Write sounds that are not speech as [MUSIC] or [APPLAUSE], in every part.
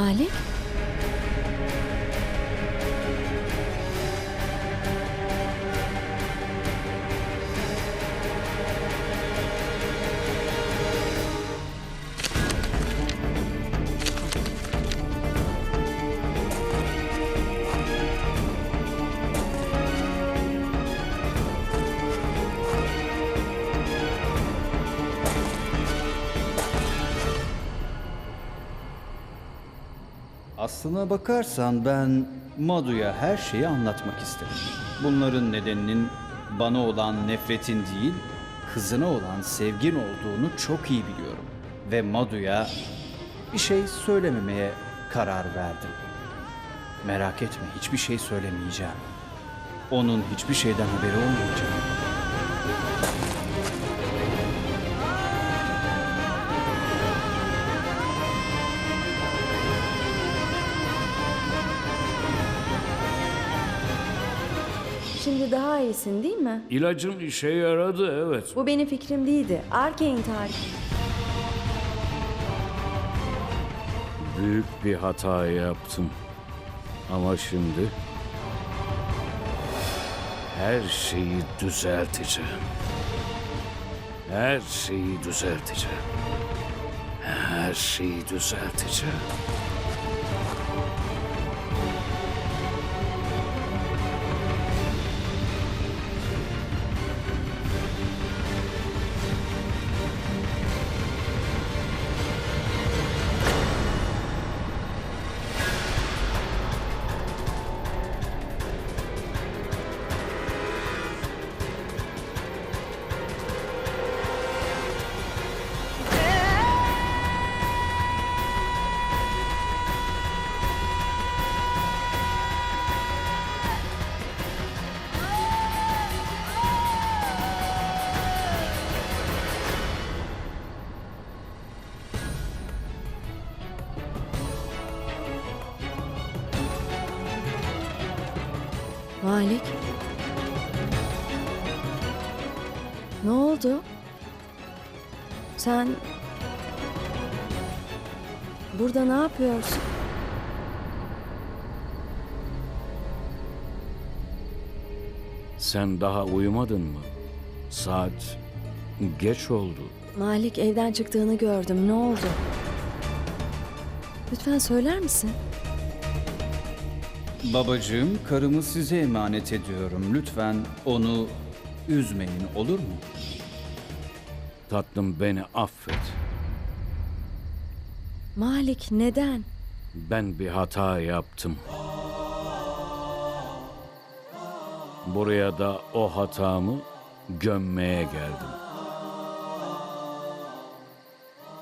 Malik? Aslına bakarsan ben Madu'ya her şeyi anlatmak isterim. Bunların nedeninin bana olan nefretin değil, kızına olan sevgin olduğunu çok iyi biliyorum. Ve Madu'ya bir şey söylememeye karar verdim. Merak etme, hiçbir şey söylemeyeceğim. Onun hiçbir şeyden haberi olmayacak. Şimdi daha iyisin değil mi? İlacın işe yaradı evet. Bu benim fikrim değildi. Arke'in tarifi. Büyük bir hata yaptım. Ama şimdi her şeyi düzelteceğim. Her şeyi düzelteceğim. Her şeyi düzelteceğim. Malik? Ne oldu? Sen... Burada ne yapıyorsun? Sen daha uyumadın mı? Saat geç oldu. Malik evden çıktığını gördüm. Ne oldu? Lütfen söyler misin? Babacığım, karımı size emanet ediyorum. Lütfen onu üzmeyin, olur mu? Tatlım beni affet. Malik neden? Ben bir hata yaptım. Buraya da o hatamı gömmeye geldim.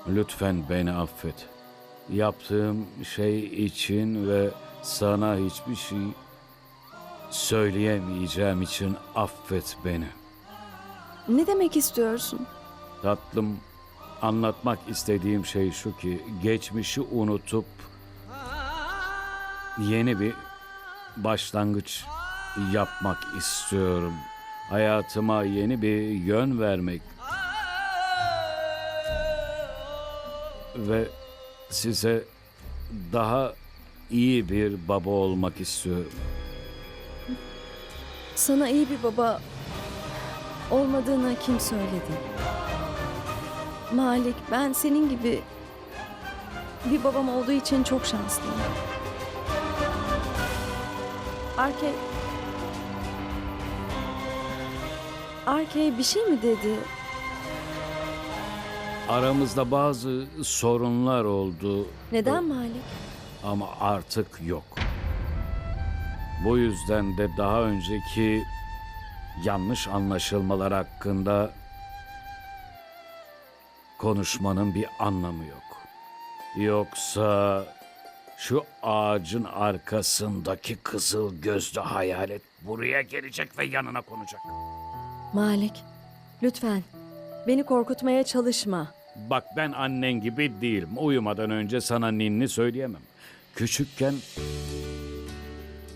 Lütfen beni affet. Yaptığım şey için ve sana hiçbir şey söyleyemeyeceğim için affet beni. Ne demek istiyorsun? Tatlım, anlatmak istediğim şey şu ki geçmişi unutup yeni bir başlangıç yapmak istiyorum. Hayatıma yeni bir yön vermek ve size daha iyi bir baba olmak istiyorum. Sana iyi bir baba olmadığını kim söyledi? Malik, ben senin gibi bir babam olduğu için çok şanslıyım. Arke... Arke bir şey mi dedi? Aramızda bazı sorunlar oldu. Neden Malik? Ama artık yok. Bu yüzden de daha önceki yanlış anlaşılmalar hakkında konuşmanın bir anlamı yok. Yoksa Şu ağacın arkasındaki kızıl gözlü hayalet buraya gelecek ve yanına konacak. Malik, lütfen beni korkutmaya çalışma. Bak ben annen gibi değilim. Uyumadan önce sana ninni söyleyemem. Küçükken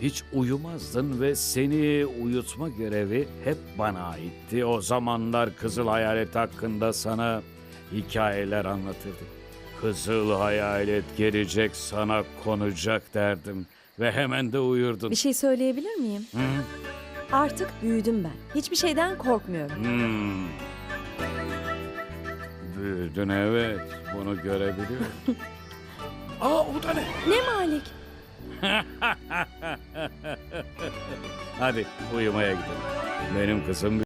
hiç uyumazdın ve seni uyutma görevi hep bana aitti. O zamanlar Kızıl Hayalet hakkında sana hikayeler anlatırdım. Kızıl Hayalet gelecek sana konacak derdim ve hemen de uyurdun. Bir şey söyleyebilir miyim? Artık büyüdüm ben. Hiçbir şeyden korkmuyorum. Hmm. Büyüdün evet. Bunu görebiliyorum. [LAUGHS] Aa o da ne? Ne Malik? [LAUGHS] Hadi uyumaya gidelim. Benim kızım